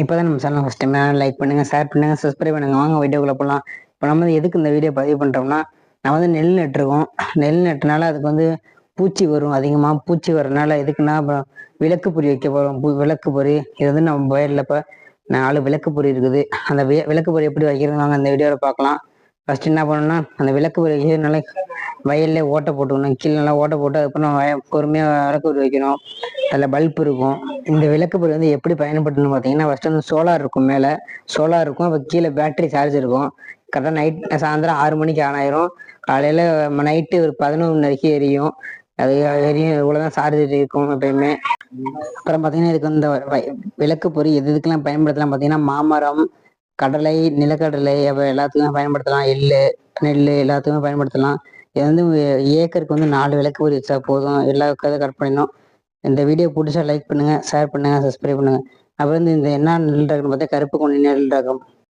இப்போ தான் நம்ம சேனல் ஃபஸ்ட் டைம் லைக் பண்ணுங்க ஷேர் பண்ணுங்க சப்ஸ்கிரைப் பண்ணுங்க. வாங்க வீடியோக்குள்ள போகலாம் இப்போ நம்ம வந்து எதுக்கு இந்த வீடியோ பதிவு பண்ணுறோம்னா நான் வந்து நெல் நட்டுருக்கோம். நெல் நட்டுனால அதுக்கு வந்து பூச்சி வரும் அதிகமாக பூச்சி வரனால எதுக்குன்னா அப்புறம் விளக்கு பொறி வைக்க போகிறோம் விளக்கு பொறி இது வந்து நம்ம வயலில் இப்போ நாலு விளக்கு பொறி இருக்குது. அந்த விளக்கு பொறி எப்படி வைக்கிறது வாங்க அந்த வீடியோவில் பார்க்கலாம். ஃபர்ஸ்ட் என்ன பண்ணணும்னா அந்த விளக்கு பொறி வைக்கிறதுனால வயல்லே ஓட்டை போட்டுக்கணும். கீழே நல்லா ஓட்டை போட்டு அதுக்கப்புறம் வய பொறுமையாக விளக்கு பொறி வைக்கணும். அதில் பல்ப் இருக்கும். இந்த விளக்கு பொறி வந்து எப்படி பயன்படுத்தணும் பார்த்தீங்கன்னா ஃபர்ஸ்ட் வந்து சோலார் இருக்கும் மேலே. சோலார் இருக்கும். அப்போ கீழே பேட்டரி சார்ஜ் இருக்கும். கரெக்டாக நைட் சாயந்தரம் ஆறு மணிக்கு ஆன் ஆயிரும். காலையில் நைட்டு ஒரு பதினொன்று வரைக்கும் எரியும். அது எரியும். இவ்வளோதான் சார்ஜ் இருக்கும் எப்பயுமே. அப்புறம் பார்த்தீங்கன்னா இதுக்கு இந்த விளக்கு பொறி எது இதுக்கெல்லாம் பயன்படுத்தலாம் பார்த்தீங்கன்னா மாமரம் கடலை நிலக்கடலை அப்புறம் எல்லாத்துக்குமே பயன்படுத்தலாம். எள் நெல் எல்லாத்துக்குமே பயன்படுத்தலாம். இது வந்து ஏக்கருக்கு வந்து நாலு விளக்கு பொறி வச்சா போதும். எல்லா கதை கட் பண்ணிடணும். இந்த வீடியோ பிடிச்சா லைக் பண்ணுங்கள் ஷேர் பண்ணுங்கள் சப்ஸ்கிரைப் பண்ணுங்க. அப்புறம் வந்து இந்த என்ன நெல் ரகம் பார்த்தா கருப்பு கொண்டு நெல் ரகம்